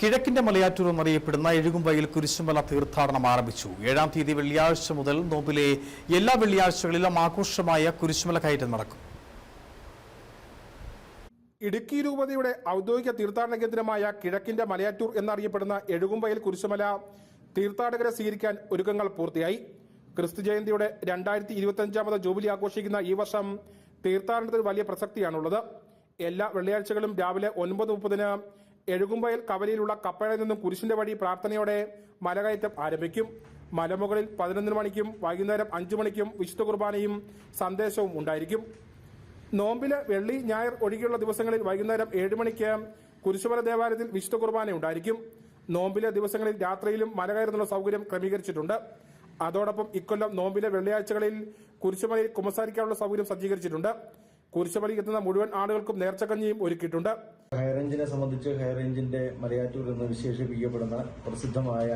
കിഴക്കിന്റെ മലയാറ്റൂർ എന്നറിയപ്പെടുന്ന എഴുകുംവയൽ കുരിശുമല തീർത്ഥാടനം ആരംഭിച്ചു. ഏഴാം തീയതി വെള്ളിയാഴ്ച മുതൽ നോമ്പിലെ എല്ലാ വെള്ളിയാഴ്ചകളിലും ആഘോഷമായ കുരിശുമല കയറ്റം നടക്കും. ഇടുക്കി രൂപതയുടെ ഔദ്യോഗിക തീർത്ഥാടന കേന്ദ്രമായ കിഴക്കിന്റെ മലയാറ്റൂർ എന്നറിയപ്പെടുന്ന എഴുകുംവയൽ കുരിശുമല തീർത്ഥാടകരെ സ്വീകരിക്കാൻ ഒരുക്കങ്ങൾ പൂർത്തിയായി. ക്രിസ്തു ജയന്തിയുടെ രണ്ടായിരത്തി ഇരുപത്തിയഞ്ചാമത് ജൂബിലി ആഘോഷിക്കുന്ന ഈ വർഷം തീർത്ഥാടനത്തിന് വലിയ പ്രസക്തിയാണുള്ളത്. എല്ലാ വെള്ളിയാഴ്ചകളും രാവിലെ ഒൻപത് മുപ്പതിന് എഴുകുംവയൽ കവലയിലുള്ള കപ്പലിൽ നിന്നും കുരിശിന്റെ വഴി പ്രാർത്ഥനയോടെ മലകയറ്റം ആരംഭിക്കും. മലമുകളിൽ പതിനൊന്ന് മണിക്കും വൈകുന്നേരം അഞ്ചു മണിക്കും വിശുദ്ധ കുർബാനയും സന്ദേശവും ഉണ്ടായിരിക്കും. നോമ്പിൽ വെള്ളി ഞായർ ഒഴികെയുള്ള ദിവസങ്ങളിൽ വൈകുന്നേരം ഏഴ് മണിക്ക് കുരിശുമല ദേവാലയത്തിൽ വിശുദ്ധ കുർബാന ഉണ്ടായിരിക്കും. നോമ്പിലെ ദിവസങ്ങളിൽ രാത്രിയിലും മല കയറുന്നുള്ള സൗകര്യം ക്രമീകരിച്ചിട്ടുണ്ട്. അതോടൊപ്പം ഇക്കൊല്ലം നോമ്പിലെ വെള്ളിയാഴ്ചകളിൽ കുരിശുമലയിൽ കുമ്പസാരിക്കാനുള്ള സൗകര്യം സജ്ജീകരിച്ചിട്ടുണ്ട്. കുരിശുമലയിൽ എത്തുന്ന മുഴുവൻ ആളുകൾക്കും നേർച്ചക്കഞ്ഞിയും ഒരുക്കിയിട്ടുണ്ട്. ഹൈറേഞ്ചിനെ സംബന്ധിച്ച് ഹൈറേഞ്ചിന്റെ മലയാറ്റൂർ എന്ന് വിശേഷിപ്പിക്കപ്പെടുന്ന പ്രസിദ്ധമായ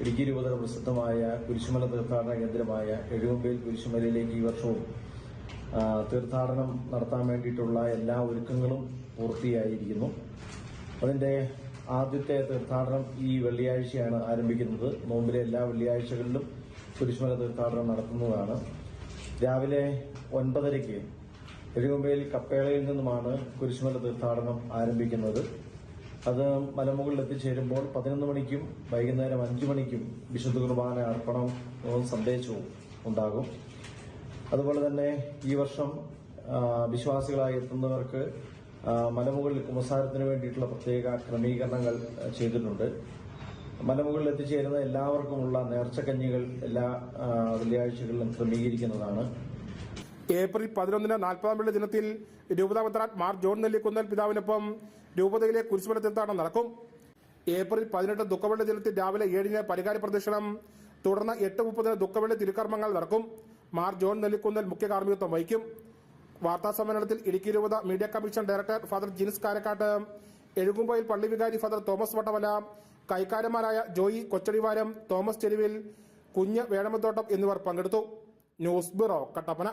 ഇടുക്കി രൂപതര പ്രസിദ്ധമായ കുരിശുമല തീർത്ഥാടന കേന്ദ്രമായ എഴുകുമ്പേൽ കുരിശുമലയിലേക്ക് ഈ വർഷവും തീർത്ഥാടനം നടത്താൻ വേണ്ടിയിട്ടുള്ള എല്ലാ ഒരുക്കങ്ങളും പൂർത്തിയായിരിക്കുന്നു. അതിന്റെ ആദ്യത്തെ തീർത്ഥാടനം ഈ വെള്ളിയാഴ്ചയാണ് ആരംഭിക്കുന്നത്. നോമ്പിലെ എല്ലാ വെള്ളിയാഴ്ചകളിലും കുരിശുമല തീർത്ഥാടനം നടത്തുന്നതാണ്. രാവിലെ ഒൻപതരയ്ക്ക് എഴുകുമ്പയിൽ കപ്പേളയിൽ നിന്നുമാണ് കുരിശുമല തീർത്ഥാടനം ആരംഭിക്കുന്നത്. അത് മലമുകളിൽ എത്തിച്ചേരുമ്പോൾ പതിനൊന്ന് മണിക്കും വൈകുന്നേരം അഞ്ചു മണിക്കും വിശുദ്ധ കുർബാന അർപ്പണവും സന്ദേശവും ഉണ്ടാകും. അതുപോലെ തന്നെ ഈ വർഷം വിശ്വാസികളായി എത്തുന്നവർക്ക് മലമുകളിൽ കുമസാരത്തിന് വേണ്ടിയിട്ടുള്ള പ്രത്യേക ക്രമീകരണങ്ങൾ ചെയ്തിട്ടുണ്ട്. മലമുകളിൽ എത്തിച്ചേരുന്ന എല്ലാവർക്കുമുള്ള നേർച്ചക്കഞ്ഞികൾ എല്ലാ വെള്ളിയാഴ്ചകളിലും ക്രമീകരിക്കുന്നതാണ്. ഏപ്രിൽ പതിനൊന്നിന് നാൽപ്പതാം വെള്ളി ദിനത്തിൽ രൂപതാമന്ത്രാൻ മാർ ജോൺ നെല്ലിക്കുന്നൽ പിതാവിനൊപ്പം രൂപതയിലെ കുരിശുമല തീർത്ഥാടനം നടക്കും? ഏപ്രിൽ പതിനെട്ട് ദുഃഖവെള്ളി ദിനത്തിൽ രാവിലെ ഏഴിന് പരിഹാര പ്രദക്ഷിണം തുടർന്ന് എട്ട് മുപ്പതിന് ദുഃഖവെള്ളി തിരുക്കർമ്മങ്ങൾ നടക്കും. മാർ ജോൺ നെല്ലിക്കുന്നൽ മുഖ്യ കാർമ്മികത്വം വഹിക്കും. വാർത്താ സമ്മേളനത്തിൽ ഇടുക്കി രൂപത media commission director father Jins Karakkattu എഴുകുമ്പോയിൽ പള്ളി വികാരി ഫാദർ തോമസ് വട്ടവല കൈക്കാരന്മാരായ ജോയി കൊച്ചടിവാരം തോമസ് ചെരുവിൽ കുഞ്ഞ് വേഴമത്തോട്ടം എന്നിവർ പങ്കെടുത്തു. News bureau Kattappana.